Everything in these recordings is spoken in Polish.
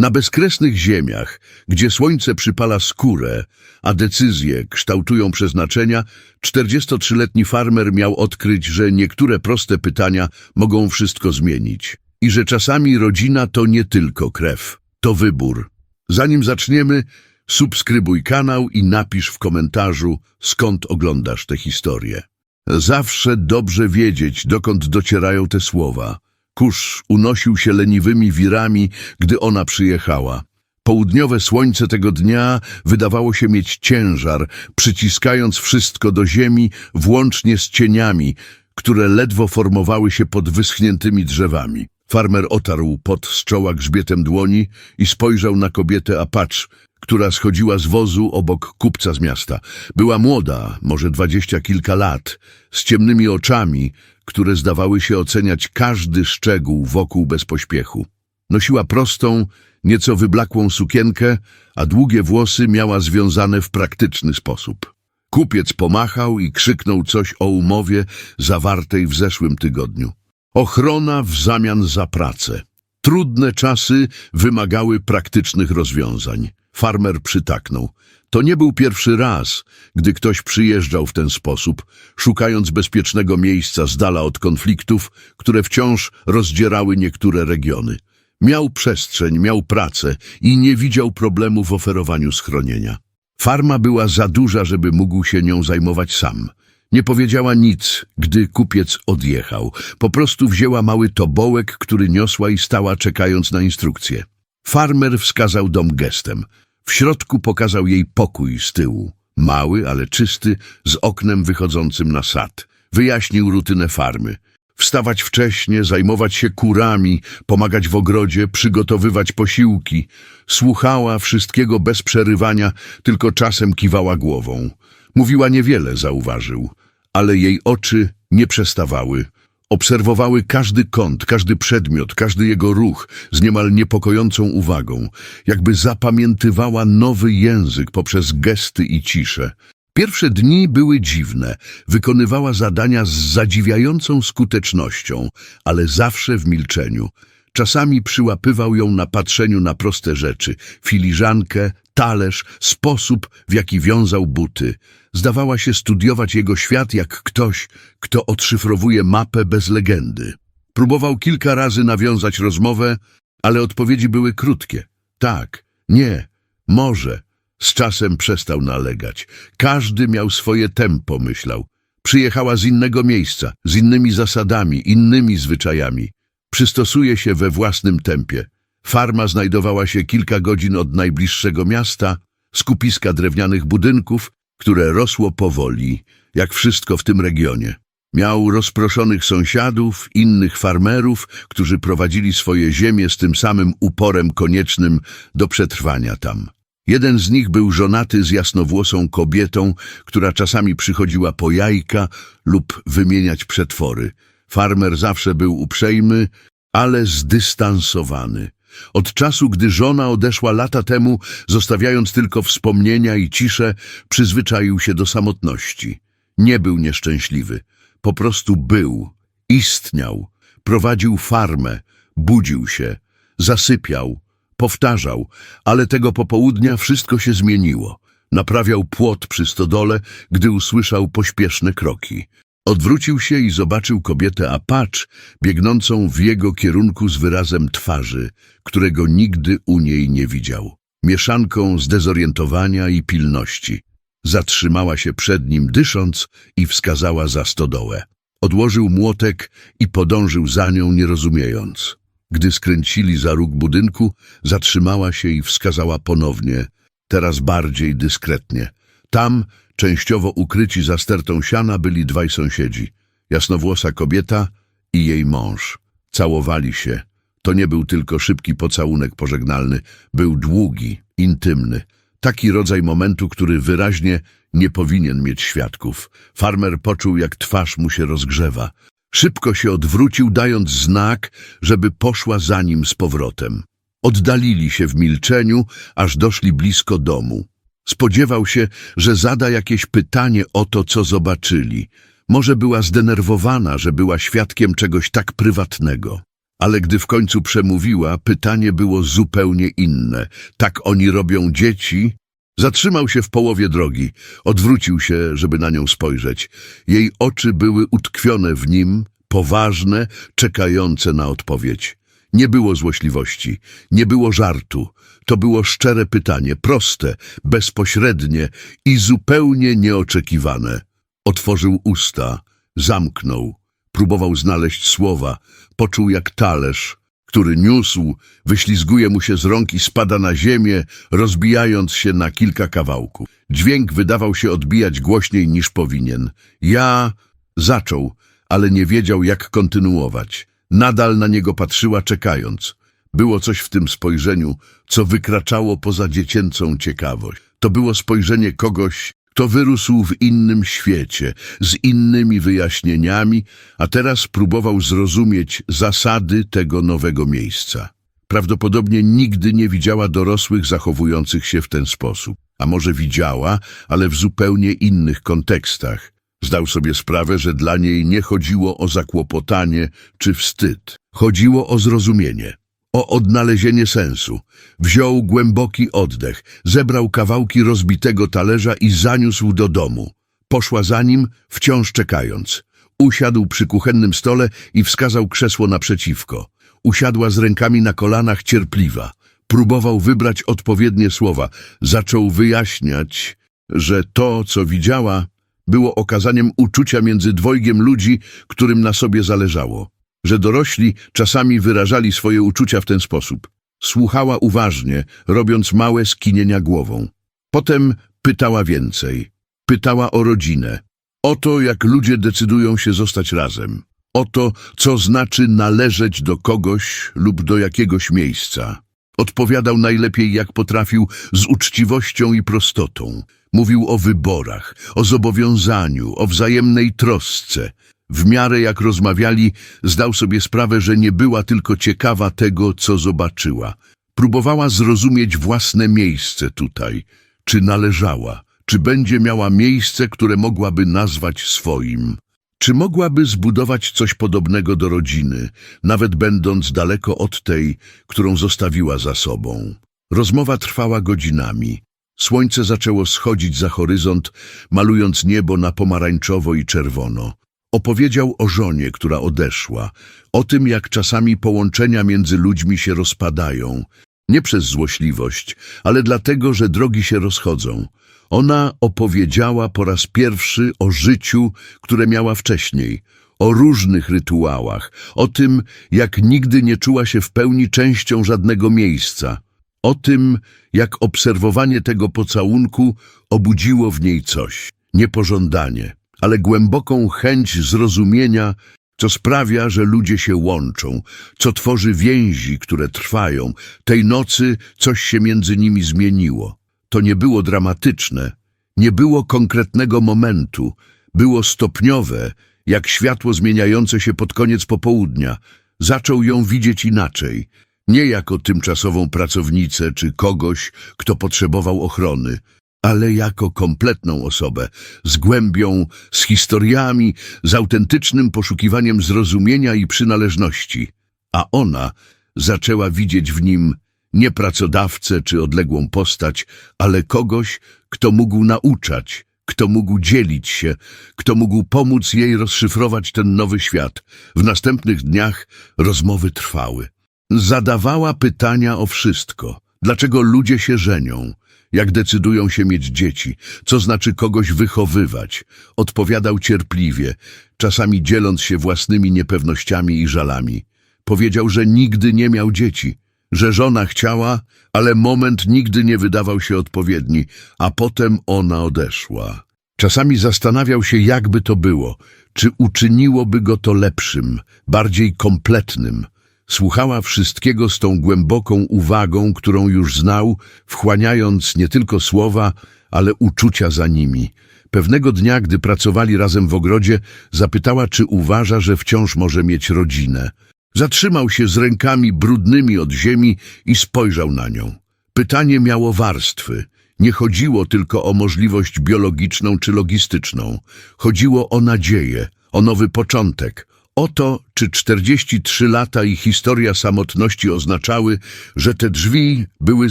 Na bezkresnych ziemiach, gdzie słońce przypala skórę, a decyzje kształtują przeznaczenia, 43-letni farmer miał odkryć, że niektóre proste pytania mogą wszystko zmienić. I że czasami rodzina to nie tylko krew, to wybór. Zanim zaczniemy, subskrybuj kanał i napisz w komentarzu, skąd oglądasz tę historię. Zawsze dobrze wiedzieć, dokąd docierają te słowa. Kurz unosił się leniwymi wirami, gdy ona przyjechała. Południowe słońce tego dnia wydawało się mieć ciężar, przyciskając wszystko do ziemi, włącznie z cieniami, które ledwo formowały się pod wyschniętymi drzewami. Farmer otarł pot z czoła grzbietem dłoni i spojrzał na kobietę Apacz, która schodziła z wozu obok kupca z miasta. Była młoda, może dwadzieścia kilka lat, z ciemnymi oczami, które zdawały się oceniać każdy szczegół wokół bez pośpiechu. Nosiła prostą, nieco wyblakłą sukienkę, a długie włosy miała związane w praktyczny sposób. Kupiec pomachał i krzyknął coś o umowie zawartej w zeszłym tygodniu. Ochrona w zamian za pracę. Trudne czasy wymagały praktycznych rozwiązań. Farmer przytaknął. To nie był pierwszy raz, gdy ktoś przyjeżdżał w ten sposób, szukając bezpiecznego miejsca z dala od konfliktów, które wciąż rozdzierały niektóre regiony. Miał przestrzeń, miał pracę i nie widział problemu w oferowaniu schronienia. Farma była za duża, żeby mógł się nią zajmować sam. Nie powiedziała nic, gdy kupiec odjechał. Po prostu wzięła mały tobołek, który niosła i stała czekając na instrukcję. Farmer wskazał dom gestem. W środku pokazał jej pokój z tyłu. Mały, ale czysty, z oknem wychodzącym na sad. Wyjaśnił rutynę farmy. Wstawać wcześnie, zajmować się kurami, pomagać w ogrodzie, przygotowywać posiłki. Słuchała wszystkiego bez przerywania, tylko czasem kiwała głową. Mówiła niewiele, zauważył, ale jej oczy nie przestawały. Obserwowały każdy kąt, każdy przedmiot, każdy jego ruch z niemal niepokojącą uwagą, jakby zapamiętywała nowy język poprzez gesty i ciszę. Pierwsze dni były dziwne, wykonywała zadania z zadziwiającą skutecznością, ale zawsze w milczeniu. Czasami przyłapywał ją na patrzeniu na proste rzeczy, filiżankę, talerz, sposób, w jaki wiązał buty. Zdawała się studiować jego świat jak ktoś, kto odszyfrowuje mapę bez legendy. Próbował kilka razy nawiązać rozmowę, ale odpowiedzi były krótkie. Tak, nie, może. Z czasem przestał nalegać. Każdy miał swoje tempo, myślał. Przyjechała z innego miejsca, z innymi zasadami, innymi zwyczajami. Przystosuje się we własnym tempie. Farma znajdowała się kilka godzin od najbliższego miasta, skupiska drewnianych budynków, które rosło powoli, jak wszystko w tym regionie. Miał rozproszonych sąsiadów, innych farmerów, którzy prowadzili swoje ziemie z tym samym uporem koniecznym do przetrwania tam. Jeden z nich był żonaty z jasnowłosą kobietą, która czasami przychodziła po jajka lub wymieniać przetwory. Farmer zawsze był uprzejmy, ale zdystansowany. Od czasu, gdy żona odeszła lata temu, zostawiając tylko wspomnienia i ciszę, przyzwyczaił się do samotności. Nie był nieszczęśliwy, po prostu był, istniał, prowadził farmę, budził się, zasypiał, powtarzał, ale tego popołudnia wszystko się zmieniło. Naprawiał płot przy stodole, gdy usłyszał pośpieszne kroki. Odwrócił się i zobaczył kobietę Apacz, biegnącą w jego kierunku z wyrazem twarzy, którego nigdy u niej nie widział. Mieszanką zdezorientowania i pilności. Zatrzymała się przed nim dysząc i wskazała za stodołę. Odłożył młotek i podążył za nią, nie rozumiejąc. Gdy skręcili za róg budynku, zatrzymała się i wskazała ponownie, teraz bardziej dyskretnie. Tam, częściowo ukryci za stertą siana, byli dwaj sąsiedzi. Jasnowłosa kobieta i jej mąż. Całowali się. To nie był tylko szybki pocałunek pożegnalny, był długi, intymny. Taki rodzaj momentu, który wyraźnie nie powinien mieć świadków. Farmer poczuł, jak twarz mu się rozgrzewa. Szybko się odwrócił, dając znak, żeby poszła za nim z powrotem. Oddalili się w milczeniu, aż doszli blisko domu. Spodziewał się, że zada jakieś pytanie o to, co zobaczyli. Może była zdenerwowana, że była świadkiem czegoś tak prywatnego. Ale gdy w końcu przemówiła, pytanie było zupełnie inne. Tak oni robią dzieci? Zatrzymał się w połowie drogi, odwrócił się, żeby na nią spojrzeć. Jej oczy były utkwione w nim, poważne, czekające na odpowiedź. Nie było złośliwości, nie było żartu. To było szczere pytanie, proste, bezpośrednie i zupełnie nieoczekiwane. Otworzył usta, zamknął, próbował znaleźć słowa, poczuł jak talerz, który niósł, wyślizguje mu się z rąk i spada na ziemię, rozbijając się na kilka kawałków. Dźwięk wydawał się odbijać głośniej niż powinien. Ja zaczął, ale nie wiedział jak kontynuować. Nadal na niego patrzyła czekając. Było coś w tym spojrzeniu, co wykraczało poza dziecięcą ciekawość. To było spojrzenie kogoś, kto wyrósł w innym świecie, z innymi wyjaśnieniami, a teraz próbował zrozumieć zasady tego nowego miejsca. Prawdopodobnie nigdy nie widziała dorosłych zachowujących się w ten sposób. A może widziała, ale w zupełnie innych kontekstach. Zdał sobie sprawę, że dla niej nie chodziło o zakłopotanie czy wstyd. Chodziło o zrozumienie, o odnalezienie sensu. Wziął głęboki oddech, zebrał kawałki rozbitego talerza i zaniósł do domu. Poszła za nim, wciąż czekając. Usiadł przy kuchennym stole i wskazał krzesło naprzeciwko. Usiadła z rękami na kolanach cierpliwa. Próbował wybrać odpowiednie słowa. Zaczął wyjaśniać, że to, co widziała, było okazaniem uczucia między dwojgiem ludzi, którym na sobie zależało. Że dorośli czasami wyrażali swoje uczucia w ten sposób. Słuchała uważnie, robiąc małe skinienia głową. Potem pytała więcej. Pytała o rodzinę. O to, jak ludzie decydują się zostać razem. O to, co znaczy należeć do kogoś lub do jakiegoś miejsca. Odpowiadał najlepiej, jak potrafił, z uczciwością i prostotą. Mówił o wyborach, o zobowiązaniu, o wzajemnej trosce. W miarę jak rozmawiali, zdał sobie sprawę, że nie była tylko ciekawa tego, co zobaczyła. Próbowała zrozumieć własne miejsce tutaj. Czy należała? Czy będzie miała miejsce, które mogłaby nazwać swoim? Czy mogłaby zbudować coś podobnego do rodziny, nawet będąc daleko od tej, którą zostawiła za sobą? Rozmowa trwała godzinami. Słońce zaczęło schodzić za horyzont, malując niebo na pomarańczowo i czerwono. Opowiedział o żonie, która odeszła, o tym, jak czasami połączenia między ludźmi się rozpadają. Nie przez złośliwość, ale dlatego, że drogi się rozchodzą. Ona opowiedziała po raz pierwszy o życiu, które miała wcześniej, o różnych rytuałach, o tym, jak nigdy nie czuła się w pełni częścią żadnego miejsca, o tym, jak obserwowanie tego pocałunku obudziło w niej coś, niepożądanie, ale głęboką chęć zrozumienia, co sprawia, że ludzie się łączą, co tworzy więzi, które trwają. Tej nocy coś się między nimi zmieniło. To nie było dramatyczne, nie było konkretnego momentu, było stopniowe, jak światło zmieniające się pod koniec popołudnia. Zaczął ją widzieć inaczej, nie jako tymczasową pracownicę czy kogoś, kto potrzebował ochrony, ale jako kompletną osobę, z głębią, z historiami, z autentycznym poszukiwaniem zrozumienia i przynależności. A ona zaczęła widzieć w nim nie pracodawcę czy odległą postać, ale kogoś, kto mógł nauczać, kto mógł dzielić się, kto mógł pomóc jej rozszyfrować ten nowy świat. W następnych dniach rozmowy trwały. Zadawała pytania o wszystko. Dlaczego ludzie się żenią? Jak decydują się mieć dzieci? Co znaczy kogoś wychowywać? Odpowiadał cierpliwie, czasami dzieląc się własnymi niepewnościami i żalami. Powiedział, że nigdy nie miał dzieci, że żona chciała, ale moment nigdy nie wydawał się odpowiedni, a potem ona odeszła. Czasami zastanawiał się, jakby to było, czy uczyniłoby go to lepszym, bardziej kompletnym. Słuchała wszystkiego z tą głęboką uwagą, którą już znał, wchłaniając nie tylko słowa, ale uczucia za nimi. Pewnego dnia, gdy pracowali razem w ogrodzie, zapytała, czy uważa, że wciąż może mieć rodzinę. Zatrzymał się z rękami brudnymi od ziemi i spojrzał na nią. Pytanie miało warstwy. Nie chodziło tylko o możliwość biologiczną czy logistyczną. Chodziło o nadzieję, o nowy początek, Oto, czy 43 lata i historia samotności oznaczały, że te drzwi były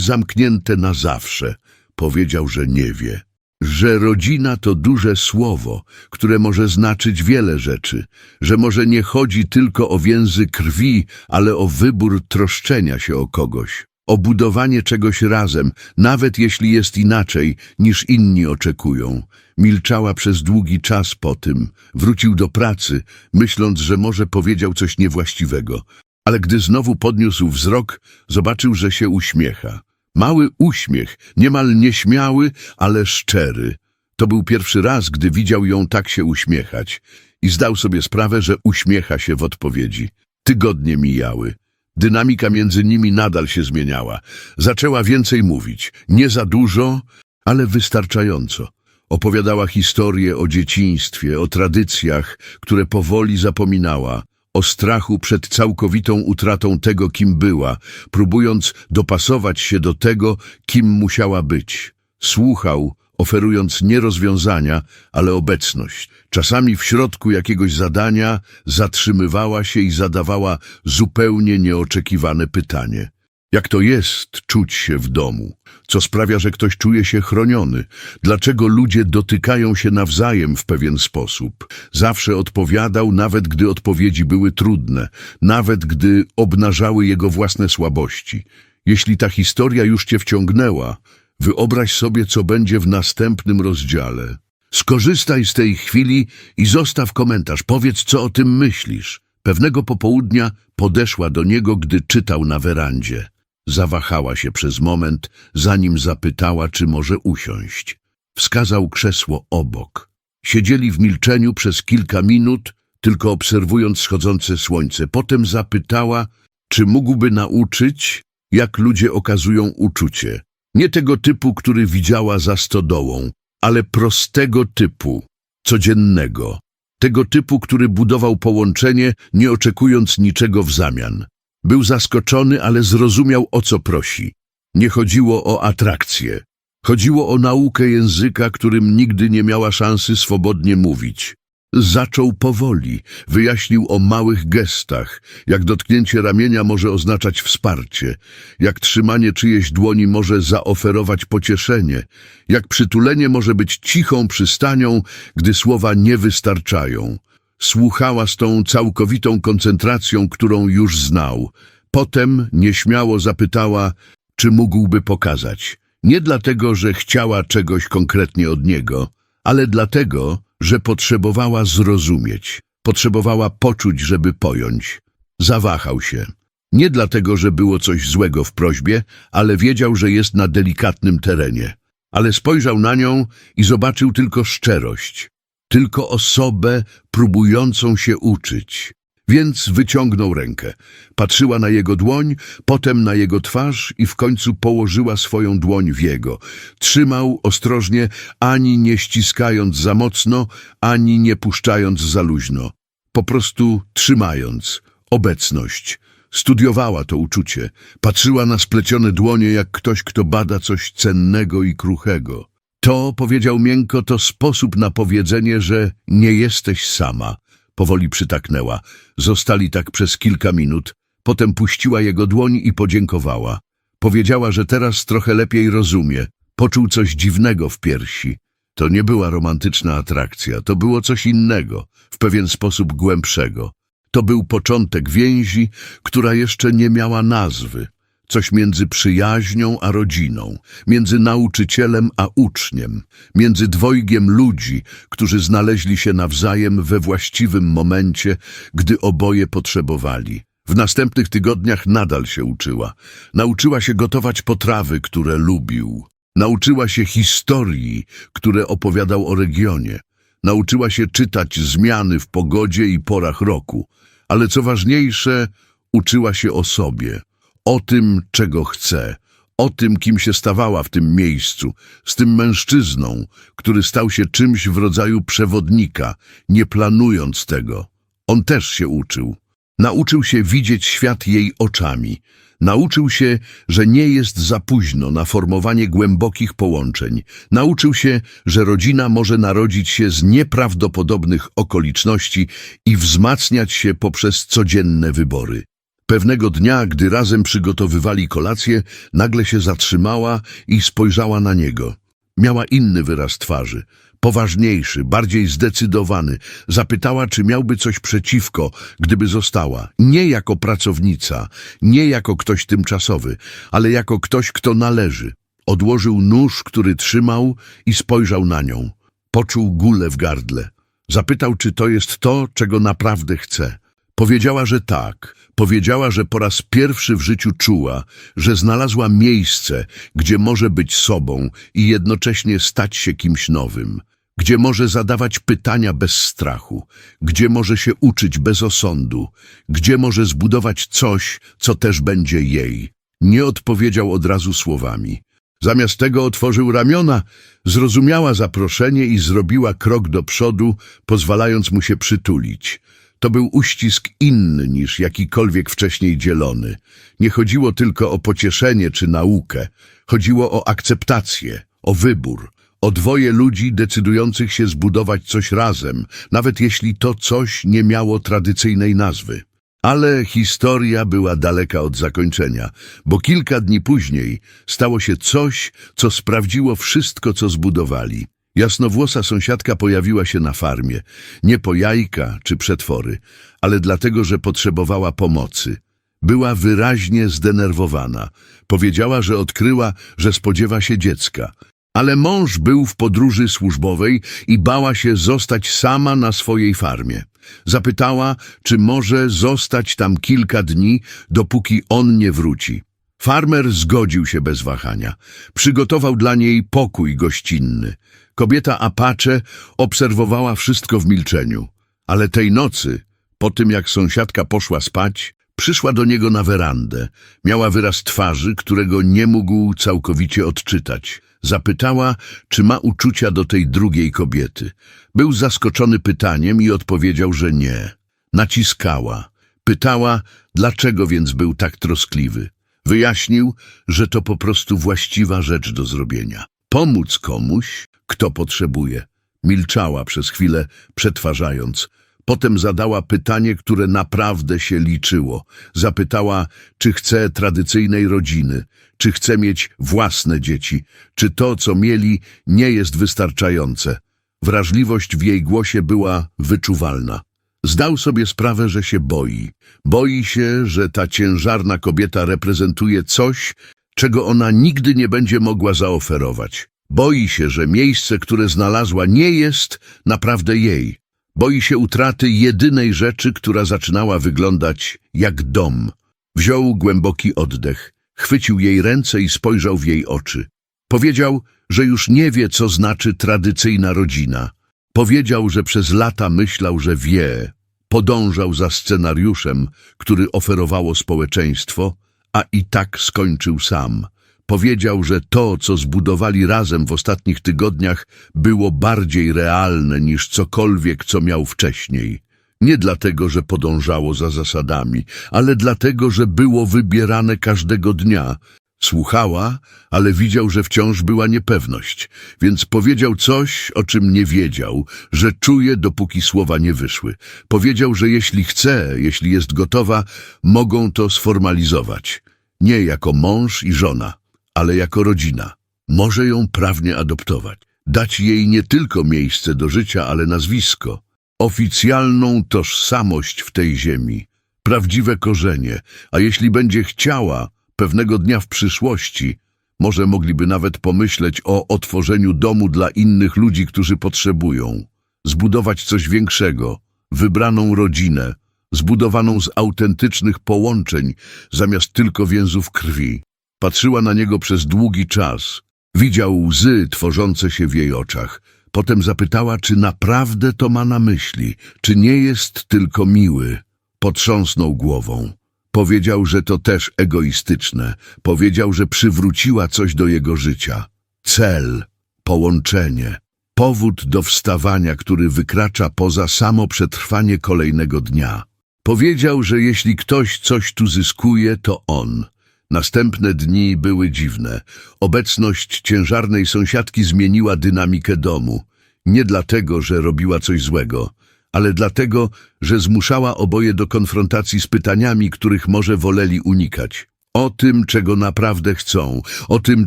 zamknięte na zawsze. Powiedział, że nie wie. Że rodzina to duże słowo, które może znaczyć wiele rzeczy, że może nie chodzi tylko o więzy krwi, ale o wybór troszczenia się o kogoś, o budowanie czegoś razem, nawet jeśli jest inaczej niż inni oczekują. Milczała przez długi czas po tym, wrócił do pracy, myśląc, że może powiedział coś niewłaściwego, ale gdy znowu podniósł wzrok, zobaczył, że się uśmiecha. Mały uśmiech, niemal nieśmiały, ale szczery. To był pierwszy raz, gdy widział ją tak się uśmiechać i zdał sobie sprawę, że uśmiecha się w odpowiedzi. Tygodnie mijały. Dynamika między nimi nadal się zmieniała. Zaczęła więcej mówić. Nie za dużo, ale wystarczająco. Opowiadała historię o dzieciństwie, o tradycjach, które powoli zapominała, o strachu przed całkowitą utratą tego, kim była, próbując dopasować się do tego, kim musiała być. Słuchał, oferując nie rozwiązania, ale obecność. Czasami w środku jakiegoś zadania zatrzymywała się i zadawała zupełnie nieoczekiwane pytanie. Jak to jest czuć się w domu? Co sprawia, że ktoś czuje się chroniony? Dlaczego ludzie dotykają się nawzajem w pewien sposób? Zawsze odpowiadał, nawet gdy odpowiedzi były trudne, nawet gdy obnażały jego własne słabości. Jeśli ta historia już cię wciągnęła, wyobraź sobie, co będzie w następnym rozdziale. Skorzystaj z tej chwili i zostaw komentarz. Powiedz, co o tym myślisz. Pewnego popołudnia podeszła do niego, gdy czytał na werandzie. Zawahała się przez moment, zanim zapytała, czy może usiąść. Wskazał krzesło obok. Siedzieli w milczeniu przez kilka minut, tylko obserwując schodzące słońce. Potem zapytała, czy mógłby nauczyć, jak ludzie okazują uczucie. Nie tego typu, który widziała za stodołą, ale prostego typu, codziennego. Tego typu, który budował połączenie, nie oczekując niczego w zamian. Był zaskoczony, ale zrozumiał, o co prosi. Nie chodziło o atrakcję. Chodziło o naukę języka, którym nigdy nie miała szansy swobodnie mówić. Zaczął powoli, wyjaśnił o małych gestach, jak dotknięcie ramienia może oznaczać wsparcie, jak trzymanie czyjejś dłoni może zaoferować pocieszenie, jak przytulenie może być cichą przystanią, gdy słowa nie wystarczają. Słuchała z tą całkowitą koncentracją, którą już znał. Potem nieśmiało zapytała, czy mógłby pokazać. Nie dlatego, że chciała czegoś konkretnie od niego, ale dlatego, że potrzebowała zrozumieć, potrzebowała poczuć, żeby pojąć. Zawahał się. Nie dlatego, że było coś złego w prośbie, ale wiedział, że jest na delikatnym terenie. Ale spojrzał na nią i zobaczył tylko szczerość, tylko osobę próbującą się uczyć. Więc wyciągnął rękę. Patrzyła na jego dłoń, potem na jego twarz i w końcu położyła swoją dłoń w jego. Trzymał ostrożnie, ani nie ściskając za mocno, ani nie puszczając za luźno. Po prostu trzymając. Obecność. Studiowała to uczucie. Patrzyła na splecione dłonie jak ktoś, kto bada coś cennego i kruchego. To, powiedział miękko, to sposób na powiedzenie, że nie jesteś sama. Powoli przytaknęła. Zostali tak przez kilka minut. Potem puściła jego dłoń i podziękowała. Powiedziała, że teraz trochę lepiej rozumie. Poczuł coś dziwnego w piersi. To nie była romantyczna atrakcja, to było coś innego, w pewien sposób głębszego. To był początek więzi, która jeszcze nie miała nazwy. Coś między przyjaźnią a rodziną, między nauczycielem a uczniem, między dwojgiem ludzi, którzy znaleźli się nawzajem we właściwym momencie, gdy oboje potrzebowali. W następnych tygodniach nadal się uczyła. Nauczyła się gotować potrawy, które lubił. Nauczyła się historii, które opowiadał o regionie. Nauczyła się czytać zmiany w pogodzie i porach roku. Ale co ważniejsze, uczyła się o sobie, o tym, czego chce, o tym, kim się stawała w tym miejscu, z tym mężczyzną, który stał się czymś w rodzaju przewodnika, nie planując tego. On też się uczył. Nauczył się widzieć świat jej oczami. Nauczył się, że nie jest za późno na formowanie głębokich połączeń. Nauczył się, że rodzina może narodzić się z nieprawdopodobnych okoliczności i wzmacniać się poprzez codzienne wybory. Pewnego dnia, gdy razem przygotowywali kolację, nagle się zatrzymała i spojrzała na niego. Miała inny wyraz twarzy, poważniejszy, bardziej zdecydowany. Zapytała, czy miałby coś przeciwko, gdyby została. Nie jako pracownica, nie jako ktoś tymczasowy, ale jako ktoś, kto należy. Odłożył nóż, który trzymał i spojrzał na nią. Poczuł gulę w gardle. Zapytał, czy to jest to, czego naprawdę chce. Powiedziała, że tak. Powiedziała, że po raz pierwszy w życiu czuła, że znalazła miejsce, gdzie może być sobą i jednocześnie stać się kimś nowym, gdzie może zadawać pytania bez strachu, gdzie może się uczyć bez osądu, gdzie może zbudować coś, co też będzie jej. Nie odpowiedział od razu słowami. Zamiast tego otworzył ramiona, zrozumiała zaproszenie i zrobiła krok do przodu, pozwalając mu się przytulić. To był uścisk inny niż jakikolwiek wcześniej dzielony. Nie chodziło tylko o pocieszenie czy naukę. Chodziło o akceptację, o wybór, o dwoje ludzi decydujących się zbudować coś razem, nawet jeśli to coś nie miało tradycyjnej nazwy. Ale historia była daleka od zakończenia, bo kilka dni później stało się coś, co sprawdziło wszystko, co zbudowali. Jasnowłosa sąsiadka pojawiła się na farmie, nie po jajka czy przetwory, ale dlatego, że potrzebowała pomocy. Była wyraźnie zdenerwowana. Powiedziała, że odkryła, że spodziewa się dziecka. Ale mąż był w podróży służbowej i bała się zostać sama na swojej farmie. Zapytała, czy może zostać tam kilka dni, dopóki on nie wróci. Farmer zgodził się bez wahania. Przygotował dla niej pokój gościnny. Kobieta Apache obserwowała wszystko w milczeniu. Ale tej nocy, po tym jak sąsiadka poszła spać, przyszła do niego na werandę. Miała wyraz twarzy, którego nie mógł całkowicie odczytać. Zapytała, czy ma uczucia do tej drugiej kobiety. Był zaskoczony pytaniem i odpowiedział, że nie. Naciskała. Pytała, dlaczego więc był tak troskliwy. Wyjaśnił, że to po prostu właściwa rzecz do zrobienia. Pomóc komuś, kto potrzebuje. Milczała przez chwilę, przetwarzając. Potem zadała pytanie, które naprawdę się liczyło. Zapytała, czy chce tradycyjnej rodziny, czy chce mieć własne dzieci, czy to, co mieli, nie jest wystarczające. Wrażliwość w jej głosie była wyczuwalna. Zdał sobie sprawę, że się boi. Boi się, że ta ciężarna kobieta reprezentuje coś, czego ona nigdy nie będzie mogła zaoferować. Boi się, że miejsce, które znalazła, nie jest naprawdę jej. Boi się utraty jedynej rzeczy, która zaczynała wyglądać jak dom. Wziął głęboki oddech, chwycił jej ręce i spojrzał w jej oczy. Powiedział, że już nie wie, co znaczy tradycyjna rodzina. Powiedział, że przez lata myślał, że wie. Podążał za scenariuszem, który oferowało społeczeństwo, a i tak skończył sam. Powiedział, że to, co zbudowali razem w ostatnich tygodniach, było bardziej realne niż cokolwiek, co miał wcześniej. Nie dlatego, że podążało za zasadami, ale dlatego, że było wybierane każdego dnia. Słuchała, ale widział, że wciąż była niepewność, więc powiedział coś, o czym nie wiedział, że czuje, dopóki słowa nie wyszły. Powiedział, że jeśli chce, jeśli jest gotowa, mogą to sformalizować. Nie jako mąż i żona, ale jako rodzina. Może ją prawnie adoptować. Dać jej nie tylko miejsce do życia, ale nazwisko. Oficjalną tożsamość w tej ziemi. Prawdziwe korzenie. A jeśli będzie chciała, pewnego dnia w przyszłości, może mogliby nawet pomyśleć o otworzeniu domu dla innych ludzi, którzy potrzebują. Zbudować coś większego, wybraną rodzinę, zbudowaną z autentycznych połączeń, zamiast tylko więzów krwi. Patrzyła na niego przez długi czas. Widział łzy tworzące się w jej oczach. Potem zapytała, czy naprawdę to ma na myśli, czy nie jest tylko miły. Potrząsnął głową. Powiedział, że to też egoistyczne. Powiedział, że przywróciła coś do jego życia. Cel, połączenie, powód do wstawania, który wykracza poza samo przetrwanie kolejnego dnia. Powiedział, że jeśli ktoś coś tu zyskuje, to on. Następne dni były dziwne. Obecność ciężarnej sąsiadki zmieniła dynamikę domu. Nie dlatego, że robiła coś złego, ale dlatego, że zmuszała oboje do konfrontacji z pytaniami, których może woleli unikać. O tym, czego naprawdę chcą, o tym,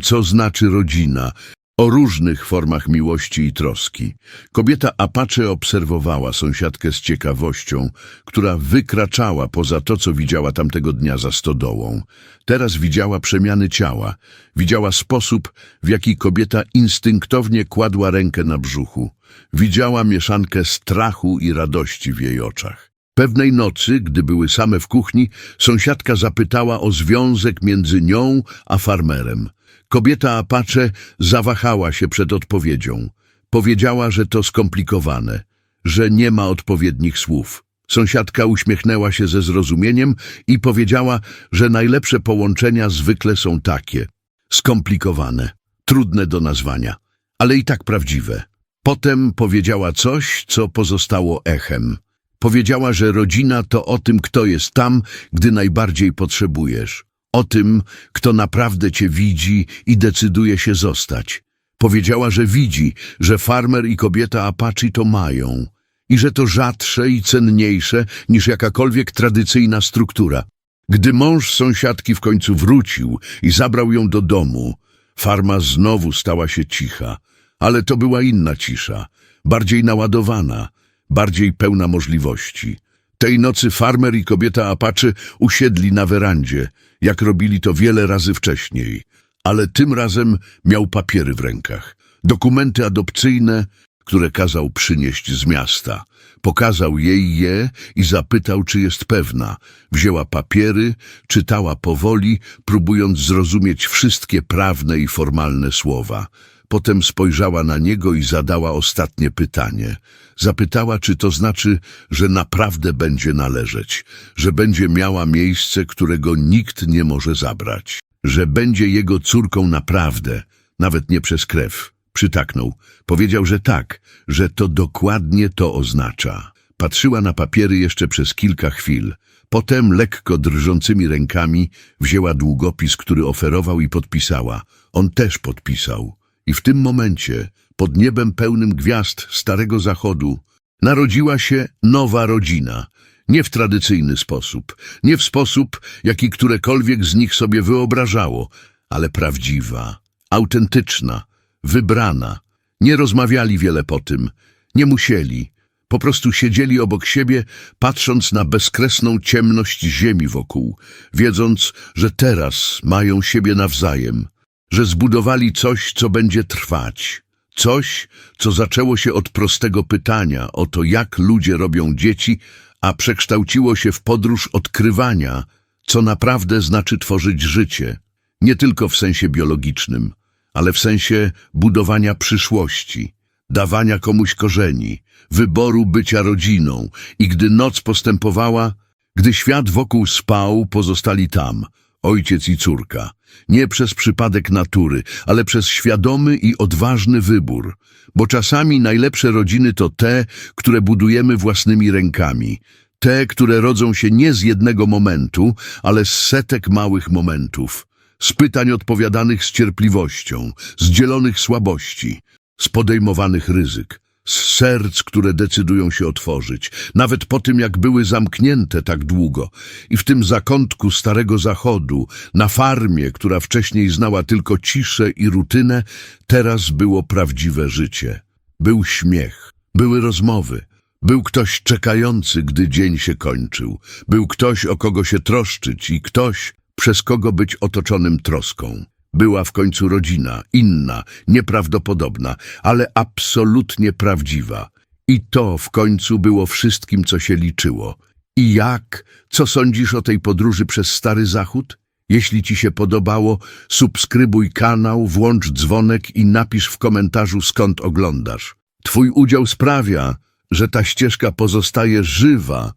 co znaczy rodzina, o różnych formach miłości i troski. Kobieta Apache obserwowała sąsiadkę z ciekawością, która wykraczała poza to, co widziała tamtego dnia za stodołą. Teraz widziała przemiany ciała, widziała sposób, w jaki kobieta instynktownie kładła rękę na brzuchu. Widziała mieszankę strachu i radości w jej oczach. Pewnej nocy, gdy były same w kuchni, sąsiadka zapytała o związek między nią a farmerem. Kobieta Apache zawahała się przed odpowiedzią. Powiedziała, że to skomplikowane, że nie ma odpowiednich słów. Sąsiadka uśmiechnęła się ze zrozumieniem i powiedziała, że najlepsze połączenia zwykle są takie. Skomplikowane, trudne do nazwania, ale i tak prawdziwe. Potem powiedziała coś, co pozostało echem. Powiedziała, że rodzina to o tym, kto jest tam, gdy najbardziej potrzebujesz. O tym, kto naprawdę cię widzi i decyduje się zostać. Powiedziała, że widzi, że farmer i kobieta Apache to mają i że to rzadsze i cenniejsze niż jakakolwiek tradycyjna struktura. Gdy mąż sąsiadki w końcu wrócił i zabrał ją do domu, farma znowu stała się cicha, ale to była inna cisza, bardziej naładowana, bardziej pełna możliwości. Tej nocy farmer i kobieta Apache usiedli na werandzie, jak robili to wiele razy wcześniej, ale tym razem miał papiery w rękach, dokumenty adopcyjne, które kazał przynieść z miasta. Pokazał jej je i zapytał, czy jest pewna. Wzięła papiery, czytała powoli, próbując zrozumieć wszystkie prawne i formalne słowa. Potem spojrzała na niego i zadała ostatnie pytanie. Zapytała, czy to znaczy, że naprawdę będzie należeć, że będzie miała miejsce, którego nikt nie może zabrać, że będzie jego córką naprawdę, nawet nie przez krew. Przytaknął. Powiedział, że tak, że to dokładnie to oznacza. Patrzyła na papiery jeszcze przez kilka chwil. Potem, lekko drżącymi rękami, wzięła długopis, który oferował i podpisała. On też podpisał. I w tym momencie, pod niebem pełnym gwiazd Starego Zachodu, narodziła się nowa rodzina. Nie w tradycyjny sposób, nie w sposób, jaki którekolwiek z nich sobie wyobrażało, ale prawdziwa, autentyczna, wybrana. Nie rozmawiali wiele po tym, nie musieli. Po prostu siedzieli obok siebie, patrząc na bezkresną ciemność ziemi wokół, wiedząc, że teraz mają siebie nawzajem, że zbudowali coś, co będzie trwać. Coś, co zaczęło się od prostego pytania o to, jak ludzie robią dzieci, a przekształciło się w podróż odkrywania, co naprawdę znaczy tworzyć życie. Nie tylko w sensie biologicznym, ale w sensie budowania przyszłości, dawania komuś korzeni, wyboru bycia rodziną i gdy noc postępowała, gdy świat wokół spał, pozostali tam, ojciec i córka, nie przez przypadek natury, ale przez świadomy i odważny wybór, bo czasami najlepsze rodziny to te, które budujemy własnymi rękami, te, które rodzą się nie z jednego momentu, ale z setek małych momentów, z pytań odpowiadanych z cierpliwością, z dzielonych słabości, z podejmowanych ryzyk, z serc, które decydują się otworzyć, nawet po tym, jak były zamknięte tak długo. I w tym zakątku Starego Zachodu, na farmie, która wcześniej znała tylko ciszę i rutynę, teraz było prawdziwe życie. Był śmiech, były rozmowy, był ktoś czekający, gdy dzień się kończył, był ktoś, o kogo się troszczyć i ktoś, przez kogo być otoczonym troską. Była w końcu rodzina, inna, nieprawdopodobna, ale absolutnie prawdziwa. I to w końcu było wszystkim, co się liczyło. I jak? Co sądzisz o tej podróży przez Stary Zachód? Jeśli ci się podobało, subskrybuj kanał, włącz dzwonek i napisz w komentarzu skąd oglądasz. Twój udział sprawia, że ta ścieżka pozostaje żywa